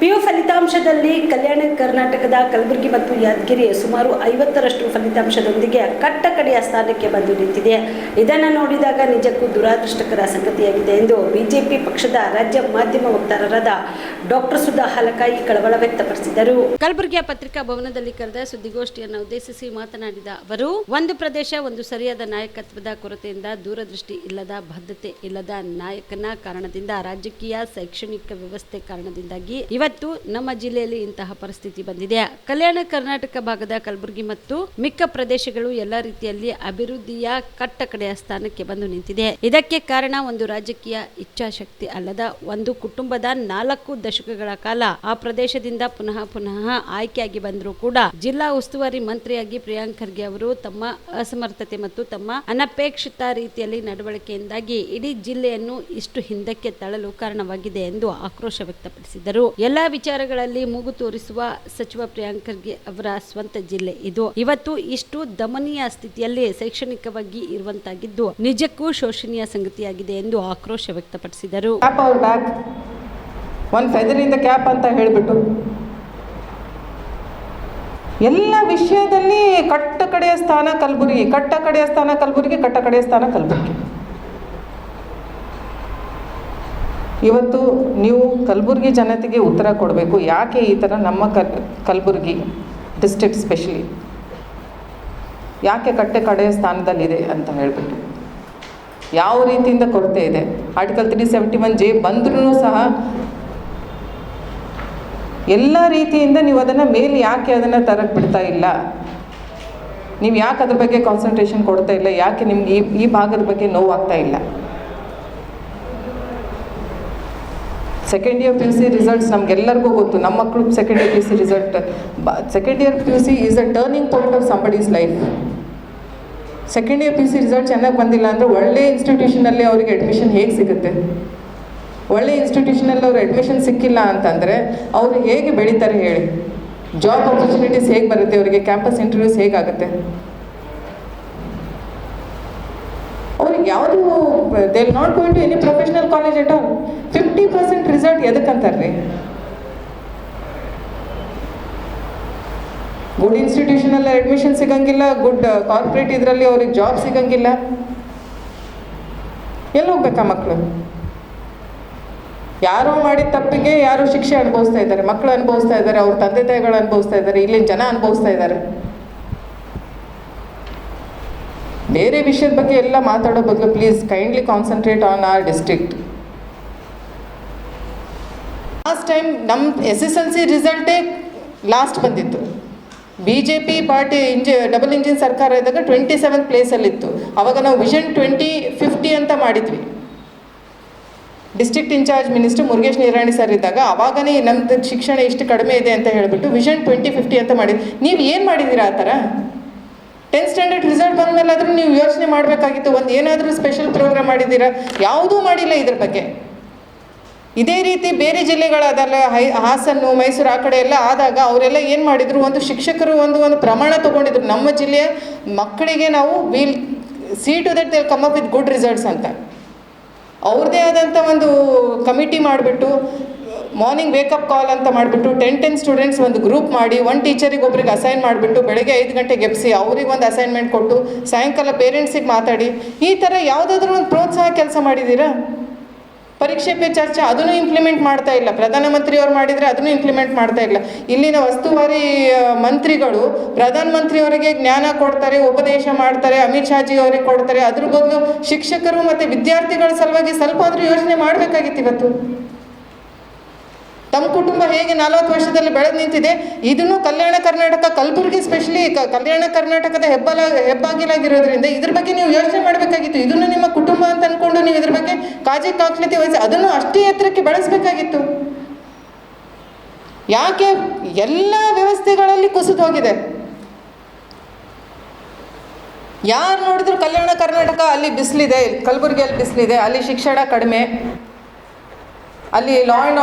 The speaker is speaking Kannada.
ಪಿಯು ಫಲಿತಾಂಶದಲ್ಲಿ ಕಲ್ಯಾಣ ಕರ್ನಾಟಕದ ಕಲಬುರಗಿ ಮತ್ತು ಯಾದಗಿರಿ ಸುಮಾರು ಐವತ್ತರಷ್ಟು ಫಲಿತಾಂಶದೊಂದಿಗೆ ಕಟ್ಟಕಡೆಯ ಸ್ಥಾನಕ್ಕೆ ಬಂದು ನಿಂತಿದೆ. ಇದನ್ನು ನೋಡಿದಾಗ ನಿಜಕ್ಕೂ ದುರಾದೃಷ್ಟಕರ ಸಂಗತಿಯಾಗಿದೆ ಎಂದು ಬಿಜೆಪಿ ಪಕ್ಷದ ರಾಜ್ಯ ಮಾಧ್ಯಮ ವಕ್ತಾರರಾದ ಡಾಕ್ಟರ್ ಸುಧಾ ಹಲಕಾಯಿ ಕಳವಳ ವ್ಯಕ್ತಪಡಿಸಿದರು. ಕಲಬುರಗಿಯ ಪತ್ರಿಕಾ ಭವನದಲ್ಲಿ ಕರೆದ ಸುದ್ದಿಗೋಷ್ಠಿಯನ್ನು ಉದ್ದೇಶಿಸಿ ಮಾತನಾಡಿದ ಅವರು, ಒಂದು ಪ್ರದೇಶ ಒಂದು ಸರಿಯಾದ ನಾಯಕತ್ವದ ಕೊರತೆಯಿಂದ ದೂರದೃಷ್ಟಿ ಇಲ್ಲದ ಬದ್ಧತೆ ಇಲ್ಲದ ನಾಯಕನ ಕಾರಣದಿಂದ ರಾಜಕೀಯ ಶೈಕ್ಷಣಿಕ ವ್ಯವಸ್ಥೆ ಕಾರಣದಿಂದಾಗಿ ಇವತ್ತು ನಮ್ಮ ಜಿಲ್ಲೆಯಲ್ಲಿ ಇಂತಹ ಪರಿಸ್ಥಿತಿ ಬಂದಿದೆ. ಕಲ್ಯಾಣ ಕರ್ನಾಟಕ ಭಾಗದ ಕಲಬುರಗಿ ಮತ್ತು ಮಿಕ್ಕ ಪ್ರದೇಶಗಳು ಎಲ್ಲ ರೀತಿಯಲ್ಲಿ ಅಭಿವೃದ್ಧಿಯ ಕಟ್ಟ ಕಡೆಯ ಸ್ಥಾನಕ್ಕೆ ಬಂದು ನಿಂತಿದೆ. ಇದಕ್ಕೆ ಕಾರಣ ಒಂದು ರಾಜಕೀಯ ಇಚ್ಛಾಶಕ್ತಿ ಅಲ್ಲದ ಒಂದು ಕುಟುಂಬದ ನಾಲ್ಕು ದಶಕಗಳ ಕಾಲ ಆ ಪ್ರದೇಶದಿಂದ ಪುನಃ ಪುನಃ ಆಯ್ಕೆಯಾಗಿ ಬಂದರೂ ಕೂಡ ಜಿಲ್ಲಾ ಉಸ್ತುವಾರಿ ಮಂತ್ರಿಯಾಗಿ ಪ್ರಿಯಾಂಕ್ ಖರ್ಗೆ ಅವರು ತಮ್ಮ ಅಸಮರ್ಥತೆ ಮತ್ತು ತಮ್ಮ ಅನಪೇಕ್ಷಿತ ರೀತಿಯಲ್ಲಿ ನಡವಳಿಕೆಯಿಂದಾಗಿ ಇಡೀ ಜಿಲ್ಲೆಯನ್ನು ಇಷ್ಟು ಹಿಂದಕ್ಕೆ ತಳ್ಳಲು ಕಾರಣವಾಗಿದೆ ಎಂದು ಆಕ್ರೋಶ ವ್ಯಕ್ತಪಡಿಸಿದರು. ಎಲ್ಲಾ ವಿಚಾರಗಳಲ್ಲಿ ಮೂಗು ತೋರಿಸುವ ಸಚಿವ ಪ್ರಿಯಾಂಕ್ ಖರ್ಗೆ ಅವರ ಸ್ವಂತ ಜಿಲ್ಲೆ ಇದು. ಇವತ್ತು ಇಷ್ಟು ದಮನೀಯ ಸ್ಥಿತಿಯಲ್ಲಿ ಶೈಕ್ಷಣಿಕವಾಗಿ ಇರುವಂತಾಗಿದ್ದು ನಿಜಕ್ಕೂ ಶೋಷಣೀಯ ಸಂಗತಿಯಾಗಿದೆ ಎಂದು ಆಕ್ರೋಶ ವ್ಯಕ್ತಪಡಿಸಿದರು. ಒಂದು ಕ್ಯಾಪ್ ಅಂತ ಹೇಳಿಬಿಟ್ಟು. ಎಲ್ಲ ವಿಷಯದಲ್ಲಿ ಕಟ್ಟ ಕಡೆಯ ಸ್ಥಾನ ಕಲಬುರಗಿ, ಕಟ್ಟ ಕಡೆಯ ಸ್ಥಾನ ಕಲಬುರಗಿ, ಕಟ್ಟ ಕಡೆಯ ಸ್ಥಾನ ಕಲಬುರಗಿ. ಇವತ್ತು ನೀವು ಕಲಬುರಗಿ ಜನತೆಗೆ ಉತ್ತರ ಕೊಡಬೇಕು. ಯಾಕೆ ಈ ಥರ ನಮ್ಮ ಕಲ್, ಕಲಬುರಗಿ ಡಿಸ್ಟ್ರಿಕ್ಟ್ ಸ್ಪೆಷಲಿ ಯಾಕೆ ಕಟ್ಟೆ ಕಡೆಯ ಸ್ಥಾನದಲ್ಲಿದೆ ಅಂತ ಹೇಳ್ಬಿಟ್ಟು. ಯಾವ ರೀತಿಯಿಂದ ಕೊರತೆ ಇದೆ? Article three seventy one J ಬಂದ್ರೂ ಸಹ ಎಲ್ಲ ರೀತಿಯಿಂದ ನೀವು ಅದನ್ನು ಮೇಲೆ ಯಾಕೆ ಅದನ್ನು ತರಕ್ಕೆ ಬಿಡ್ತಾ ಇಲ್ಲ? ನೀವು ಯಾಕೆ ಅದ್ರ ಬಗ್ಗೆ ಕಾನ್ಸಂಟ್ರೇಷನ್ ಕೊಡ್ತಾ ಇಲ್ಲ? ಯಾಕೆ ನಿಮ್ಗೆ ಈ ಈ ಭಾಗದ ಬಗ್ಗೆ ನೋವಾಗ್ತಾ ಇಲ್ಲ? Second year P U C results ನಮಗೆಲ್ಲರಿಗೂ ಗೊತ್ತು. ನಮ್ಮ ಮಕ್ಕಳು second year P U C result second year P U C is a turning point of somebody's life second year P U C result ಚೆನ್ನಾಗಿ ಬಂದಿಲ್ಲ ಅಂದರೆ ಒಳ್ಳೆ ಇನ್ಸ್ಟಿಟ್ಯೂಷನಲ್ಲಿ ಅವರಿಗೆ ಅಡ್ಮಿಷನ್ ಹೇಗೆ ಸಿಗುತ್ತೆ? ಒಳ್ಳೆ ಇನ್ಸ್ಟಿಟ್ಯೂಷನಲ್ಲಿ ಅವ್ರು ಅಡ್ಮಿಷನ್ ಸಿಕ್ಕಿಲ್ಲ ಅಂತಂದರೆ ಅವರು ಹೇಗೆ ಬೆಳೀತಾರೆ ಹೇಳಿ? ಜಾಬ್ ಆಪರ್ಚುನಿಟೀಸ್ ಹೇಗೆ ಬರುತ್ತೆ ಅವರಿಗೆ? ಕ್ಯಾಂಪಸ್ ಇಂಟರ್ವ್ಯೂಸ್ ಹೇಗಾಗುತ್ತೆ? ಅವ್ರಿಗೆ ಯಾವುದು they not going to any professional college at all fifty percent result ಎದಕ್ಕಂತಾರ್ರಿ? Good ಇನ್ಸ್ಟಿಟ್ಯೂಷನಲ್ಲಿ ಅಡ್ಮಿಷನ್ ಸಿಗಂಗಿಲ್ಲ ಗುಡ್ ಕಾರ್ಪೊರೇಟ್ ಇದರಲ್ಲಿ ಅವ್ರಿಗೆ ಜಾಬ್ ಸಿಗಂಗಿಲ್ಲ. ಎಲ್ಲಿ ಹೋಗ್ಬೇಕಾ ಮಕ್ಕಳು ಯಾರೋ ಮಾಡಿದ ತಪ್ಪಿಗೆ ಯಾರು ಶಿಕ್ಷೆ ಅನುಭವಿಸ್ತಾ ಇದ್ದಾರೆ ಮಕ್ಕಳು ಅನುಭವಿಸ್ತಾ ಇದ್ದಾರೆ, ಅವ್ರ ತಂದೆ ತಾಯಿಗಳು ಅನುಭವಿಸ್ತಾ ಇದ್ದಾರೆ, ಇಲ್ಲಿನ ಜನ ಅನುಭವಿಸ್ತಾ ಇದ್ದಾರೆ. ಬೇರೆ ವಿಷಯದ ಬಗ್ಗೆ ಎಲ್ಲ ಮಾತಾಡೋ ಬದಲು please kindly concentrate on our district last time ನಮ್ಮ ಎಸ್ ಎಸ್ ಎಲ್ ಸಿ ರಿಸಲ್ಟೇ ಲಾಸ್ಟ್ ಬಂದಿತ್ತು. ಬಿ ಜೆ ಪಿ ಪಾರ್ಟಿ ಇಂಜಿ ಡಬಲ್ ಇಂಜಿನ್ ಸರ್ಕಾರ ಇದ್ದಾಗ ಟ್ವೆಂಟಿ ಸೆವೆನ್ ಪ್ಲೇಸಲ್ಲಿತ್ತು ಆವಾಗ ನಾವು ವಿಷನ್ ಟ್ವೆಂಟಿ ಫಿಫ್ಟಿ ಅಂತ ಮಾಡಿದ್ವಿ. District incharge minister Murugesh Nirani sir ಇದ್ದಾಗ ಅವಾಗನೇ ನಮ್ದು ಶಿಕ್ಷಣ ಇಷ್ಟು ಕಡಿಮೆ ಇದೆ ಅಂತ ಹೇಳಿಬಿಟ್ಟು ವಿಷನ್ ಟ್ವೆಂಟಿ ಫಿಫ್ಟಿ ಅಂತ ಮಾಡಿದ್ವಿ ನೀವು ಏನು ಮಾಡಿದ್ದೀರಾ ಆ ಥರ? ಟೆಂತ್ ಸ್ಟ್ಯಾಂಡರ್ಡ್ ರಿಸಲ್ಟ್ ಬಂದಮೇಲೆ ಆದರೂ ನೀವು ಯೋಚನೆ ಮಾಡಬೇಕಾಗಿತ್ತು. ಒಂದು ಏನಾದರೂ ಸ್ಪೆಷಲ್ ಪ್ರೋಗ್ರಾಮ್ ಮಾಡಿದ್ದೀರಾ? ಯಾವುದೂ ಮಾಡಿಲ್ಲ ಇದ್ರ ಬಗ್ಗೆ. ಇದೇ ರೀತಿ ಬೇರೆ ಜಿಲ್ಲೆಗಳಾದಲ್ಲ ಹೈ, ಹಾಸನ್ನು, ಮೈಸೂರು ಆ ಕಡೆ ಎಲ್ಲ ಆದಾಗ ಅವರೆಲ್ಲ ಏನು ಮಾಡಿದರು? ಒಂದು ಶಿಕ್ಷಕರು ಒಂದು ಒಂದು ಪ್ರಮಾಣ ತೊಗೊಂಡಿದ್ರು. ನಮ್ಮ ಜಿಲ್ಲೆಯ ಮಕ್ಕಳಿಗೆ ನಾವು we'll, see to that they come up with good results ಅಂತ. ಅವ್ರದ್ದೇ ಆದಂಥ ಒಂದು ಕಮಿಟಿ ಮಾಡಿಬಿಟ್ಟು ಮಾರ್ನಿಂಗ್ ವೇಕಪ್ ಕಾಲ್ ಅಂತ ಮಾಡಿಬಿಟ್ಟು ಟೆನ್ ಟೆನ್ ಸ್ಟೂಡೆಂಟ್ಸ್ ಒಂದು ಗ್ರೂಪ್ ಮಾಡಿ ಒಂದು ಟೀಚರಿಗೆ ಒಬ್ರಿಗೆ ಅಸೈನ್ ಮಾಡಿಬಿಟ್ಟು, ಬೆಳಗ್ಗೆ ಐದು ಗಂಟೆಗೆ ಎಬ್ಸಿ ಅವ್ರಿಗೆ ಒಂದು ಅಸೈನ್ಮೆಂಟ್ ಕೊಟ್ಟು, ಸಾಯಂಕಾಲ ಪೇರೆಂಟ್ಸಿಗೆ ಮಾತಾಡಿ, ಈ ಥರ ಯಾವುದಾದ್ರೂ ಒಂದು ಪ್ರೋತ್ಸಾಹ ಕೆಲಸ ಮಾಡಿದ್ದೀರಾ? ಪರೀಕ್ಷೆ ಪೇ ಚರ್ಚೆ ಅದನ್ನು ಇಂಪ್ಲಿಮೆಂಟ್ ಮಾಡ್ತಾ ಇಲ್ಲ. ಪ್ರಧಾನಮಂತ್ರಿಯವರು ಮಾಡಿದರೆ ಅದನ್ನು ಇಂಪ್ಲಿಮೆಂಟ್ ಮಾಡ್ತಾ ಇಲ್ಲ. ಇಲ್ಲಿನ ವಸ್ತುವಾರಿ ಮಂತ್ರಿಗಳು ಪ್ರಧಾನಮಂತ್ರಿಯವರಿಗೆ ಜ್ಞಾನ ಕೊಡ್ತಾರೆ, ಉಪದೇಶ ಮಾಡ್ತಾರೆ, ಅಮಿತ್ ಶಾಜಿ ಅವರಿಗೆ ಕೊಡ್ತಾರೆ. ಅದ್ರ ಬದಲು ಶಿಕ್ಷಕರು ಮತ್ತು ವಿದ್ಯಾರ್ಥಿಗಳ ಸಲುವಾಗಿ ಸ್ವಲ್ಪ ಆದರೂ ಯೋಚನೆ ಮಾಡಬೇಕಾಗಿತ್ತು ಇವತ್ತು. ತಮ್ಮ ಕುಟುಂಬ ಹೇಗೆ ನಲವತ್ತು ವರ್ಷದಲ್ಲಿ ಬೆಳೆದು ನಿಂತಿದೆ, ಇದನ್ನು ಕಲ್ಯಾಣ ಕರ್ನಾಟಕ, ಕಲಬುರಗಿ ಸ್ಪೆಷಲಿ ಕಲ್ಯಾಣ ಕರ್ನಾಟಕದ ಹೆಬ್ಬಲ, ಹೆಬ್ಬಾಗಿಲಾಗಿರೋದ್ರಿಂದ ಇದ್ರ ಬಗ್ಗೆ ನೀವು ಯೋಚನೆ ಮಾಡಬೇಕಾಗಿತ್ತು. ಇದನ್ನು ನಿಮ್ಮ ಕುಟುಂಬ ಅಂತ ಅಂದ್ಕೊಂಡು ನೀವು ಇದ್ರ ಬಗ್ಗೆ ಕಾಜಿ ಕಾಕ್ಲತಿ ವಹಿಸಿ ಅದನ್ನು ಅಷ್ಟೇ ಎತ್ತರಕ್ಕೆ ಬೆಳೆಸಬೇಕಾಗಿತ್ತು. ಯಾಕೆ? ಎಲ್ಲ ವ್ಯವಸ್ಥೆಗಳಲ್ಲಿ ಕುಸಿದು ಹೋಗಿದೆ. ಯಾರು ನೋಡಿದ್ರು ಕಲ್ಯಾಣ ಕರ್ನಾಟಕ ಅಲ್ಲಿ ಬಿಸಿಲಿದೆ, ಕಲಬುರಗಿಯಲ್ಲಿ ಬಿಸಿಲಿದೆ, ಅಲ್ಲಿ ಶಿಕ್ಷಣ ಕಡಿಮೆ, ಅಲ್ಲಿ ಲಾ ಆ್ಯಂಡ್